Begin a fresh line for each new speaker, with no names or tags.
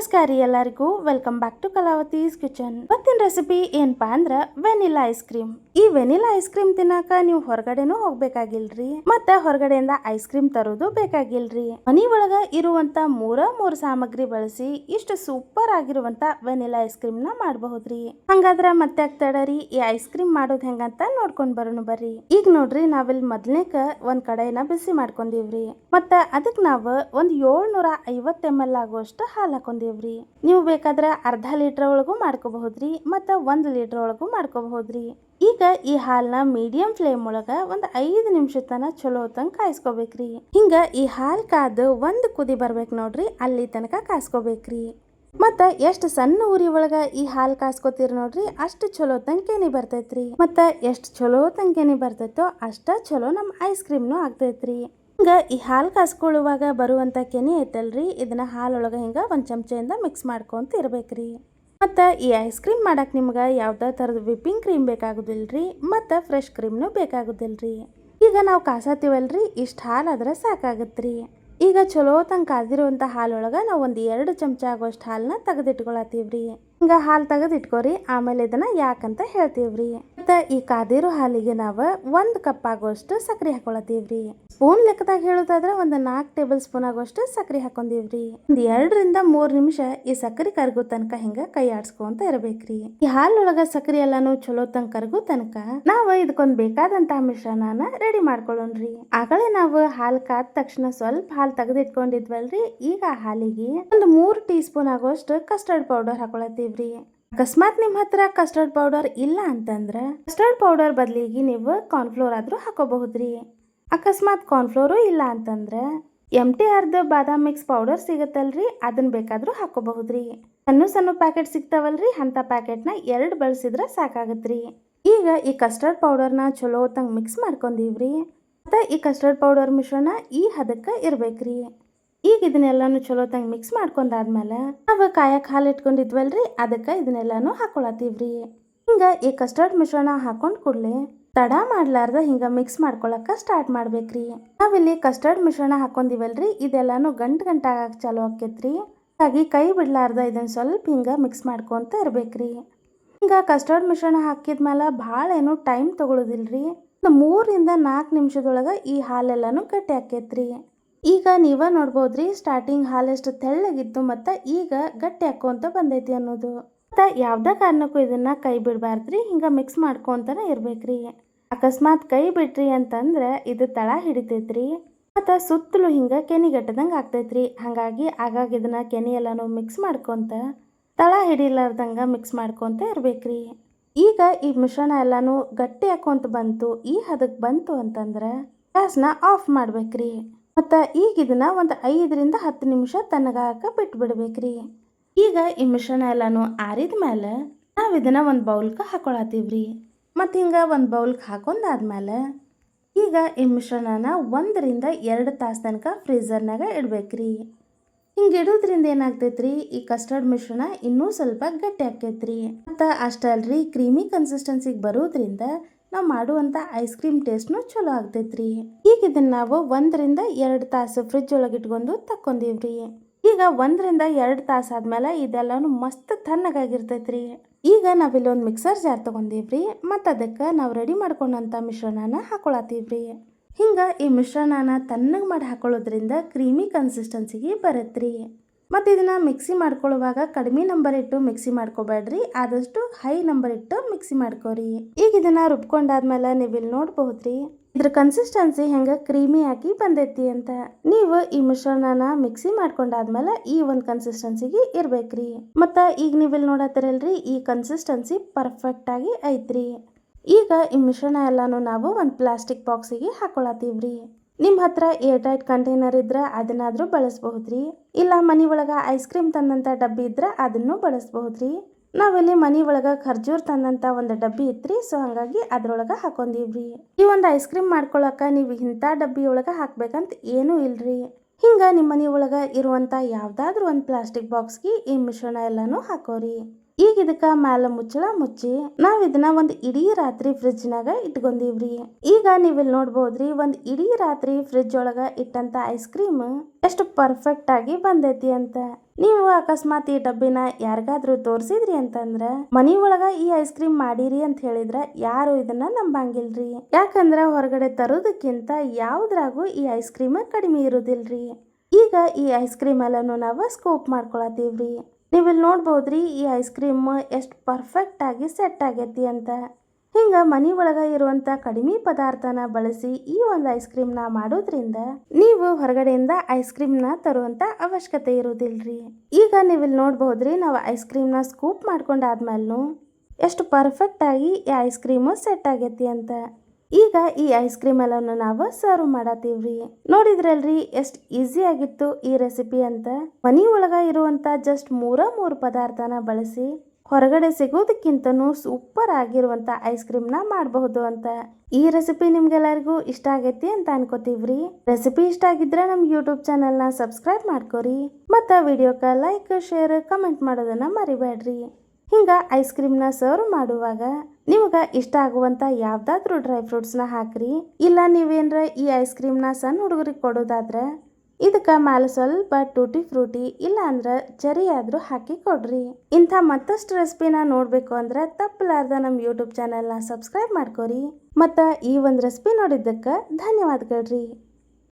ನಮಸ್ಕಾರ ಎಲ್ಲರಿಗೂ. Welcome back to Kalavathi's kitchen ಇವತ್ತಿನ ರೆಸಿಪಿ ಏನಪ್ಪಾ ಅಂದ್ರ ವೆನಿಲಾ ಐಸ್ ಕ್ರೀಮ್ ಈ ವೆನಿಲಾ ಐಸ್ ಕ್ರೀಮ್ ತಿನ್ನಾಕ ನೀವು ಹೊರಗಡೆನೂ ಹೋಗ್ಬೇಕಾಗಿಲ್ರಿ. ಮತ್ತ ಹೊರಗಡೆಯಿಂದ ಐಸ್ ಕ್ರೀಮ್ ತರೋದು ಬೇಕಾಗಿಲ್ರಿ. ಮನಿ ಒಳಗ ಇರುವಂತ ಮೂರ ಮೂರು ಸಾಮಗ್ರಿ ಬಳಸಿ ಇಷ್ಟು ಸೂಪರ್ ಆಗಿರುವಂತ ವೆನಿಲಾ ಐಸ್ ಕ್ರೀಮ್ನ ಮಾಡಬಹುದ್ರಿ. ಹಂಗಾದ್ರ ಮತ್ತೆ ತಡರಿ ಈ ಐಸ್ ಕ್ರೀಮ್ ಮಾಡೋದ್ ಹೆಂಗಂತ ನೋಡ್ಕೊಂಡ್ ಬರೋಣ ಬರ್ರಿ. ಈಗ ನೋಡ್ರಿ, ನಾವಿಲ್ ಮೊದ್ಲೇಕ ಒಂದ್ ಕಡೆಯನ್ನ ಬಿಸಿ ಮಾಡ್ಕೊಂಡಿವ್ರಿ. ಮತ್ತ ಅದಕ್ ನಾವ್ ಒಂದ್ ಏಳ್ನೂರ ಐವತ್ ಎಂ ಎಲ್ ಆಗುವಷ್ಟು ಹಾಲು ಹಾಕೊಂಡಿವ್ರಿ. ನೀವು ಬೇಕಾದ್ರೆ ಅರ್ಧ ಲೀಟರ್ ಒಳಗೂ ಮಾಡ್ಕೋಬಹುದ್ರಿ, ಮತ್ತ ಒಂದು ಲೀಟರ್ ಒಳಗೂ ಮಾಡ್ಕೋಬಹುದ್ರಿ. ಈಗ ಈ ಹಾಲ್ನ ಮೀಡಿಯಂ ಫ್ಲೇಮ್ ಒಳಗ ಒಂದು ಐದು ನಿಮಿಷ ತನ ಚಲೋ ತಂಗ ಹಿಂಗ ಈ ಹಾಲ್ ಕಾದು ಒಂದ್ ಕುದಿ ಬರ್ಬೇಕು ನೋಡ್ರಿ, ಅಲ್ಲಿ ತನಕ ಕಾಯಿಸ್ಕೋಬೇಕ್ರಿ. ಮತ್ತ ಎಷ್ಟ್ ಸಣ್ಣ ಉರಿ ಒಳಗ ಈ ಹಾಲ್ ಕಾಸ್ಕೋತೀರಿ ನೋಡ್ರಿ, ಅಷ್ಟು ಚಲೋ ತಂಕೇನಿ ಬರ್ತೈತ್ರಿ. ಮತ್ತ ಎಷ್ಟ್ ಚಲೋ ತಂಕೇನಿ ಬರ್ತೈತೋ ಅಷ್ಟ ಚಲೋ ನಮ್ ಐಸ್ ಕ್ರೀಮ್ನು ಆಗ್ತೈತ್ರಿ. ಹಿಂಗ ಈ ಹಾಲು ಕಾಸ್ಕೊಳ್ಳುವಾಗ ಬರುವಂಥ ಕೆನೆ ಐತಲ್ರಿ? ಇದನ್ನು ಹಾಲೊಳಗೆ ಹಿಂಗೆ ಒಂದು ಚಮಚೆಯಿಂದ ಮಿಕ್ಸ್ ಮಾಡ್ಕೊಂತ ಇರಬೇಕ್ರಿ. ಮತ್ತು ಈ ಐಸ್ ಕ್ರೀಮ್ ಮಾಡೋಕ್ಕೆ ನಿಮ್ಗೆ ಯಾವುದೇ ಥರದ ವಿಪ್ಪಿಂಗ್ ಕ್ರೀಮ್ ಬೇಕಾಗೋದಿಲ್ರಿ? ಮತ್ತು ಫ್ರೆಶ್ ಕ್ರೀಮ್ನು ರೀ ಈಗ ನಾವು ಕಾಸತ್ತೀವಲ್ರಿ ಇಷ್ಟು ಹಾಲು ಆದ್ರೆ ಸಾಕಾಗತ್ರಿ. ಈಗ ಚಲೋ ತಂಗೆ ಕಾದಿರುವಂಥ ಹಾಲೊಳಗೆ ನಾವು ಒಂದು ಎರಡು ಚಮಚ ಆಗೋಷ್ಟು ಹಾಲನ್ನ ತೆಗೆದಿಟ್ಕೊಳತ್ತೀವ್ರಿ ಹಿಂಗ ಹಾಲು ತೆಗೆದಿಟ್ಕೋರಿ ಆಮೇಲೆ ಇದನ್ನ ಯಾಕಂತ ಹೇಳ್ತೀವ್ರಿ. ಮತ್ತ ಈ ಕಾದಿರೋ ಹಾಲಿಗೆ ನಾವ ಒಂದ್ ಕಪ್ ಆಗೋಷ್ಟು ಸಕ್ಕರೆ ಹಾಕೊಳತೀವ್ರಿ ಸ್ಪೂನ್ ಲೆಕ್ಕದಾಗ ಹೇಳೋದಾದ್ರೆ ಒಂದ್ ನಾಲ್ಕ್ ಟೇಬಲ್ ಸ್ಪೂನ್ ಆಗೋಷ್ಟು ಸಕ್ರೆ ಹಾಕೊಂಡಿವ್ರಿ. ಒಂದ್ ಎರಡರಿಂದ ಮೂರ್ ನಿಮಿಷ ಈ ಸಕ್ಕರೆ ಕರಗೋ ತನಕ ಹಿಂಗ ಕೈ ಆಡ್ಸ್ಕೊಂತ ಇರಬೇಕ್ರಿ. ಈ ಹಾಲೊಳಗ ಸಕ್ಕರೆ ಎಲ್ಲಾನು ಚಲೋ ತಂಗ ಕರ್ಗೋ ತನಕ ನಾವ ಇದಕ್ಕೊಂದ್ ಬೇಕಾದಂತಹ ಮಿಶ್ರಣನ ರೆಡಿ ಮಾಡ್ಕೊಳ್ಳೋಣ್ರಿ ಆಗಲೇ ನಾವು ಹಾಲ್ ಕಾದ ತಕ್ಷಣ ಸ್ವಲ್ಪ ಹಾಲ್ ತೆಗೆದಿಟ್ಕೊಂಡಿದ್ವಲ್ರಿ, ಈಗ ಹಾಲಿಗೆ ಒಂದು ಮೂರ್ ಟೀ ಸ್ಪೂನ್ ಆಗೋಷ್ಟು ಕಸ್ಟರ್ಡ್ ಪೌಡರ್ ಹಾಕೊಳತೀವ್ರಿ ಅಕಸ್ಮಾತ್ ನಿಮ್ಮ ಹತ್ರ ಕಸ್ಟರ್ಡ್ ಪೌಡರ್ ಇಲ್ಲ ಅಂತಂದ್ರೆ ಕಸ್ಟರ್ಡ್ ಪೌಡರ್ ಬದಲಿಗೆ ನೀವು ಕಾರ್ನ್ಫ್ಲೋರ್ ಆದ್ರೂ ಹಾಕೋಬಹುದ್ರಿ. ಅಕಸ್ಮಾತ್ ಕಾರ್ನ್ಫ್ಲೋರು ಇಲ್ಲ ಅಂತಂದ್ರೆ ಎಂ ಟಿ ಆರ್ದ ಬಾದಾಮ್ ಮಿಕ್ಸ್ ಪೌಡರ್ ಸಿಗತ್ತಲ್ರಿ ಅದನ್ನ ಬೇಕಾದರೂ ಹಾಕೋಬಹುದ್ರಿ. ಸಣ್ಣ ಸಣ್ಣ ಪ್ಯಾಕೆಟ್ ಸಿಗ್ತಾವಲ್ರಿ, ಅಂತ ಪ್ಯಾಕೆಟ್ನ ಎರಡು ಬಳಸಿದ್ರೆ ಸಾಕಾಗತ್ರಿ. ಈಗ ಈ ಕಸ್ಟರ್ಡ್ ಪೌಡರ್ನ ಚಲೋ ಹೊತ್ತಂಗ ಮಿಕ್ಸ್ ಮಾಡ್ಕೊಂಡೀವ್ರಿ. ಮತ್ತು ಈ ಕಸ್ಟರ್ಡ್ ಪೌಡರ್ ಮಿಶ್ರಣ ಈ ಹದಕ್ಕೆ ಇರ್ಬೇಕ್ರಿ. ಈಗ ಇದನ್ನೆಲ್ಲಾನು ಚಲೋ ತಂಗ್ ಮಿಕ್ಸ್ ಮಾಡ್ಕೊಂಡಾದ್ಮೇಲೆ ನಾವು ಕಾಯಕ್ಕೆ ಹಾಲು ಇಟ್ಕೊಂಡಿದ್ವಲ್ರಿ? ಅದಕ್ಕೆ ಇದನ್ನೆಲ್ಲಾನು ಹಾಕೊಳತ್ತೀವ್ರಿ. ಹಿಂಗೆ ಈ ಕಸ್ಟರ್ಡ್ ಮಿಶ್ರಣ ಹಾಕೊಂಡು ಕೂಡಲೇ ತಡ ಮಾಡ್ಲಾರ್ದ ಹಿಂಗ ಮಿಕ್ಸ್ ಮಾಡ್ಕೊಳಕ್ಕೆ ಸ್ಟಾರ್ಟ್ ಮಾಡ್ಬೇಕ್ರಿ. ನಾವಿಲ್ಲಿ ಕಸ್ಟರ್ಡ್ ಮಿಶ್ರಣ ಹಾಕೊಂಡಿವಲ್ರಿ? ಇದೆಲ್ಲಾನು ಗಂಟು ಗಂಟಾಗಕ್ಕೆ ಚಾಲು ಆಕೇತ್ರಿ ಹಾಗಾಗಿ ಕೈ ಬಿಡ್ಲಾರ್ದ ಇದನ್ನ ಸ್ವಲ್ಪ ಹಿಂಗ ಮಿಕ್ಸ್ ಮಾಡ್ಕೊಂತ ಇರ್ಬೇಕ್ರಿ. ಹಿಂಗ ಕಸ್ಟರ್ಡ್ ಮಿಶ್ರಣ ಹಾಕಿದ್ಮೇಲೆ ಭಾಳ ಏನು ಟೈಮ್ ತಗೊಳ್ಳೋದಿಲ್ರಿ ಒಂದು ಮೂರಿಂದ ನಾಲ್ಕು ನಿಮಿಷದೊಳಗೆ ಈ ಹಾಲೆಲ್ಲಾನು ಗಟ್ಟಿ ಆಕೇತ್ರಿ ಈಗ ನೀವ ನೋಡ್ಬೋದ್ರಿ ಸ್ಟಾರ್ಟಿಂಗ್ ಹಾಲೆಷ್ಟು ತೆಳ್ಳಗಿತ್ತು ಮತ್ತ ಈಗ ಗಟ್ಟಿ ಹಾಕೋಂತ ಬಂದೈತಿ ಅನ್ನೋದು. ಮತ್ತ ಯಾವ್ದ ಕಾರಣಕ್ಕೂ ಇದನ್ನ ಕೈ ಬಿಡಬಾರ್ದ್ರಿ, ಹಿಂಗ ಮಿಕ್ಸ್ ಮಾಡ್ಕೊಂತಾನೆ ಇರ್ಬೇಕ್ರಿ. ಅಕಸ್ಮಾತ್ ಕೈ ಬಿಟ್ರಿ ಅಂತಂದ್ರ ಇದು ತಳ ಹಿಡಿತೈತ್ರಿ. ಮತ್ತ ಸುತ್ತಲೂ ಹಿಂಗ ಕೆನಿಗಟ್ಟದಂಗ ಆಗ್ತೈತ್ರಿ, ಹಂಗಾಗಿ ಆಗಾಗ ಇದನ್ನ ಕೆನಿ ಎಲ್ಲಾನು ಮಿಕ್ಸ್ ಮಾಡ್ಕೊಂತ, ತಳ ಹಿಡಿಲಾರ್ದಂಗ ಮಿಕ್ಸ್ ಮಾಡ್ಕೊಂತ ಇರ್ಬೇಕ್ರಿ. ಈಗ ಈ ಮಿಶ್ರಣ ಎಲ್ಲಾನು ಗಟ್ಟಿ ಹಾಕೊಂತ ಬಂತು, ಈ ಹದಕ್ ಬಂತು ಅಂತಂದ್ರ ಗ್ಯಾಸ್ನ ಆಫ್ ಮಾಡ್ಬೇಕ್ರಿ. ಮತ್ತ ಈಗ ಇದನ್ನು ಒಂದು ಐದರಿಂದ ಹತ್ತು ನಿಮಿಷ ತಣ್ಣಗಾಕ ಬಿಟ್ಬಿಡ್ಬೇಕ್ರಿ. ಈಗ ಈ ಮಿಶ್ರಣ ಎಲ್ಲನೂ ಆರಿದ ಮೇಲೆ ನಾವು ಇದನ್ನು ಒಂದು ಬೌಲ್ಗೆ ಹಾಕೊಳತ್ತೀವ್ರಿ ಮತ್ತು ಹಿಂಗೆ ಒಂದು ಬೌಲ್ಗೆ ಹಾಕೊಂಡಾದ್ಮೇಲೆ ಈಗ ಈ ಮಿಶ್ರಣನ ಒಂದರಿಂದ ಎರಡು ತಾಸು ತನಕ ಫ್ರೀಝರ್ನಾಗ ಇಡ್ಬೇಕ್ರಿ. ಹಿಂಗೆ ಇಡೋದ್ರಿಂದ ಏನಾಗ್ತೈತ್ರಿ? ಈ ಕಸ್ಟರ್ಡ್ ಮಿಶ್ರಣ ಇನ್ನೂ ಸ್ವಲ್ಪ ಗಟ್ಟಿ ಆಕೈತ್ರಿ ಮತ್ತು ಅಷ್ಟಲ್ರಿ ಕ್ರೀಮಿ ಕನ್ಸಿಸ್ಟೆನ್ಸಿಗೆ ಬರೋದ್ರಿಂದ ನಾವು ಮಾಡುವಂಥ ಐಸ್ ಕ್ರೀಮ್ ಟೇಸ್ಟ್ನು ಚಲೋ ಆಗ್ತೈತ್ರಿ. ಈಗ ಇದನ್ನು ನಾವು ಒಂದರಿಂದ ಎರಡು ತಾಸು ಫ್ರಿಜ್ ಒಳಗೆ ಇಟ್ಕೊಂಡು ತಕ್ಕೊಂದೀವ್ರಿ ಈಗ ಒಂದರಿಂದ ಎರಡು ತಾಸು ಆದ್ಮೇಲೆ ಇದೆಲ್ಲನೂ ಮಸ್ತ್ ತಣ್ಣಗಾಗಿರ್ತೈತ್ರಿ. ಈಗ ನಾವಿಲ್ಲಿ ಒಂದು ಮಿಕ್ಸರ್ ಜಾರ್ ತಗೊಂಡೀವ್ರಿ. ಮತ್ತು ಅದಕ್ಕೆ ನಾವು ರೆಡಿ ಮಾಡ್ಕೊಂಡಂಥ ಮಿಶ್ರಣನ ಹಾಕೊಳತ್ತೀವ್ರಿ. ಹಿಂಗೆ ಈ ಮಿಶ್ರಣನ ತಣ್ಣಗೆ ಮಾಡಿ ಹಾಕೊಳ್ಳೋದ್ರಿಂದ ಕ್ರೀಮಿ ಕನ್ಸಿಸ್ಟೆನ್ಸಿಗೆ ಬರತ್ರಿ. ಮತ್ತು ಇದನ್ನು ಮಿಕ್ಸಿ ಮಾಡ್ಕೊಳ್ಳುವಾಗ ಕಡಿಮೆ ನಂಬರ್ ಇಟ್ಟು ಮಿಕ್ಸಿ ಮಾಡ್ಕೋಬೇಡ್ರಿ. ಆದಷ್ಟು ಹೈ ನಂಬರ್ ಇಟ್ಟು ಮಿಕ್ಸಿ ಮಾಡ್ಕೋರಿ. ಈಗ ಇದನ್ನು ರುಬ್ಕೊಂಡಾದ್ಮೇಲೆ ನೀವು ಇಲ್ಲಿ ನೋಡ್ಬಹುದ್ರಿ? ಇದ್ರ ಕನ್ಸಿಸ್ಟೆನ್ಸಿ ಹೆಂಗೆ ಕ್ರೀಮಿ ಆಗಿ ಬಂದೈತಿ ಅಂತ. ನೀವು ಈ ಮಿಶ್ರಣನ ಮಿಕ್ಸಿ ಮಾಡ್ಕೊಂಡಾದ್ಮೇಲೆ ಈ ಒಂದು ಕನ್ಸಿಸ್ಟೆನ್ಸಿಗೆ ಇರ್ಬೇಕ್ರಿ. ಮತ್ತು ಈಗ ನೀವು ಇಲ್ಲಿ ನೋಡತ್ತಿರಲ್ರಿ ಈ ಕನ್ಸಿಸ್ಟೆನ್ಸಿ ಪರ್ಫೆಕ್ಟ್ ಆಗಿ ಐತ್ರಿ. ಈಗ ಈ ಮಿಶ್ರಣ ಎಲ್ಲಾನು ನಾವು ಒಂದು ಪ್ಲಾಸ್ಟಿಕ್ ಬಾಕ್ಸಿಗೆ ಹಾಕೊಳತ್ತೀವ್ರಿ ನಿಮ್ಮ ಹತ್ರ ಏರ್ ಟೈಟ್ ಕಂಟೈನರ್ ಇದ್ರೆ ಅದನ್ನಾದ್ರೂ ಬಳಸಬಹುದ್ರಿ? ಇಲ್ಲ ಮನಿ ಒಳಗೆ ಐಸ್ ಕ್ರೀಮ್ ತಂದಂತ ಡಬ್ಬಿ ಇದ್ರೆ ಅದನ್ನು ಬಳಸಬಹುದ್ರಿ? ನಾವಿಲ್ಲಿ ಮನಿ ಒಳಗೆ ಖರ್ಜೂರ್ ತಂದಂತ ಒಂದು ಡಬ್ಬಿ ಇತ್ರಿ, ಸೊ ಹಂಗಾಗಿ ಅದ್ರೊಳಗ ಹಾಕೊಂಡಿವ್ರಿ. ಈ ಒಂದು ಐಸ್ ಕ್ರೀಮ್ ಮಾಡ್ಕೊಳಕ ನೀವು ಇಂಥ ಡಬ್ಬಿ ಒಳಗ ಹಾಕ್ಬೇಕಂತ ಏನೂ ಇಲ್ರಿ. ಹಿಂಗ ನಿಮ್ಮ ಮನೆ ಒಳಗೆ ಇರುವಂತ ಯಾವುದಾದ್ರೂ ಒಂದು ಪ್ಲಾಸ್ಟಿಕ್ ಬಾಕ್ಸ್ಗೆ ಈ ಮಿಶ್ರಣ ಎಲ್ಲಾನು ಹಾಕೋರಿ. ಈಗ ಇದಕ್ಕ ಮ್ಯಾಲ ಮುಚ್ಚಳ ಮುಚ್ಚಿ ನಾವ್ ಇದನ್ನ ಒಂದ್ ಇಡೀ ರಾತ್ರಿ ಫ್ರಿಜ್ನಾಗ ಇಟ್ಕೊಂಡಿವ್ರಿ ಈಗ ನೀವ್ ಇಲ್ಲಿ ನೋಡ್ಬೋದ್ರಿ ಒಂದ್ ಇಡೀ ರಾತ್ರಿ ಫ್ರಿಜ್ ಒಳಗ ಇಟ್ಟಂತ ಐಸ್ ಕ್ರೀಮ್ ಎಷ್ಟು ಪರ್ಫೆಕ್ಟ್ ಆಗಿ ಬಂದೈತಿ ಅಂತ. ನೀವು ಅಕಸ್ಮಾತ್ ಈ ಡಬ್ಬಿನ ಯಾರಿಗಾದ್ರೂ ತೋರಿಸಿದ್ರಿ ಅಂತಂದ್ರ ಮನಿ ಒಳಗ ಈ ಐಸ್ ಕ್ರೀಮ್ ಮಾಡಿರಿ ಅಂತ ಹೇಳಿದ್ರ ಯಾರು ಇದನ್ನ ನಂಬಂಗಿಲ್ರಿ. ಯಾಕಂದ್ರ ಹೊರಗಡೆ ತರೋದಕ್ಕಿಂತ ಯಾವ್ದ್ರಾಗೂ ಈ ಐಸ್ ಕ್ರೀಮ್ ಕಡಿಮೆ ಇರುದಿಲ್ರಿ. ಈಗ ಈ ಐಸ್ ಕ್ರೀಮ್ ಎಲ್ಲಾನು ನಾವು ಸ್ಕೋಪ್ ಮಾಡ್ಕೊಳತೀವ್ರಿ. ನೀವಿಲ್ಲಿ ನೋಡ್ಬೋದ್ರಿ, ಈ ಐಸ್ ಕ್ರೀಮ್ ಎಷ್ಟು ಪರ್ಫೆಕ್ಟ್ ಆಗಿ ಸೆಟ್ ಆಗೈತಿ ಅಂತ. ಹಿಂಗ ಮನಿ ಒಳಗ ಇರುವಂತ ಕಡಿಮೆ ಪದಾರ್ಥನ ಬಳಸಿ ಈ ಒಂದು ಐಸ್ ಕ್ರೀಮ್ನ ಮಾಡೋದ್ರಿಂದ ನೀವು ಹೊರಗಡೆಯಿಂದ ಐಸ್ ಕ್ರೀಮ್ನ ತರುವಂತ ಅವಶ್ಯಕತೆ ಇರುವುದಿಲ್ರಿ ಈಗ ನೀವಿಲ್ಲಿ ನೋಡ್ಬೋದ್ರಿ, ನಾವು ಐಸ್ ಕ್ರೀಮ್ನ ಸ್ಕೂಪ್ ಮಾಡ್ಕೊಂಡಾದ್ಮೇಲೂ ಎಷ್ಟು ಪರ್ಫೆಕ್ಟ್ ಆಗಿ ಈ ಐಸ್ ಕ್ರೀಮು ಸೆಟ್ ಆಗೈತಿ ಅಂತ. ಈಗ ಈ ಐಸ್ ಕ್ರೀಮ್ ಎಲ್ಲವನ್ನು ನಾವು ಸರ್ವ್ ಮಾಡತ್ತೀವ್ರಿ ನೋಡಿದ್ರಲ್ರಿ, ಎಷ್ಟು ಈಸಿ ಆಗಿತ್ತು ಈ ರೆಸಿಪಿ ಅಂತ. ಮನಿ ಒಳಗ ಇರುವಂತ ಜಸ್ಟ್ ಮೂರ ಮೂರು ಪದಾರ್ಥನ ಬಳಸಿ, ಹೊರಗಡೆ ಸಿಗೋದಕ್ಕಿಂತನೂ ಸೂಪರ್ ಆಗಿರುವಂತ ಐಸ್ ಕ್ರೀಮ್ನ ಮಾಡಬಹುದು ಅಂತ. ಈ ರೆಸಿಪಿ ನಿಮ್ಗೆಲ್ಲರಿಗೂ ಇಷ್ಟ ಆಗೈತಿ ಅಂತ ಅನ್ಕೋತೀವ್ರಿ. ರೆಸಿಪಿ ಇಷ್ಟ ಆಗಿದ್ರೆ ನಮ್ಮ ಯೂಟ್ಯೂಬ್ ಚಾನಲ್ನ ಸಬ್ಸ್ಕ್ರೈಬ್ ಮಾಡ್ಕೋರಿ. ಮತ್ತು ವಿಡಿಯೋಕ್ಕೆ ಲೈಕ್ ಶೇರ್ ಕಮೆಂಟ್ ಮಾಡೋದನ್ನ ಮರಿಬೇಡ್ರಿ ಹಿಂಗ ಐಸ್ ಕ್ರೀಮ್ನ ಸರ್ವ್ ಮಾಡುವಾಗ ನಿಮ್ಗೆ ಇಷ್ಟ ಆಗುವಂಥ ಯಾವುದಾದ್ರೂ ಡ್ರೈ ಫ್ರೂಟ್ಸ್ನ ಹಾಕ್ರಿ. ಇಲ್ಲ ನೀವೇನರ ಈ ಐಸ್ ಕ್ರೀಮ್ನ ಸಣ್ಣ ಹುಡುಗರಿಗೆ ಕೊಡೋದಾದ್ರೆ ಇದಕ್ಕೆ ಮ್ಯಾಲೆ ಸ್ವಲ್ಪ ಟೂಟಿ ಫ್ರೂಟಿ ಇಲ್ಲ ಅಂದ್ರೆ ಚರಿ ಆದರೂ ಹಾಕಿ ಕೊಡ್ರಿ. ಇಂಥ ಮತ್ತಷ್ಟು ರೆಸಿಪಿನ ನೋಡಬೇಕು ಅಂದ್ರೆ ತಪ್ಪಲಾರ್ದ ನಮ್ಮ ಯೂಟ್ಯೂಬ್ ಚಾನೆಲ್ನ ಸಬ್ಸ್ಕ್ರೈಬ್ ಮಾಡ್ಕೊರಿ. ಮತ್ತು ಈ ಒಂದು ರೆಸಿಪಿ ನೋಡಿದ್ದಕ್ಕೆ ಧನ್ಯವಾದಗಳ್ರಿ.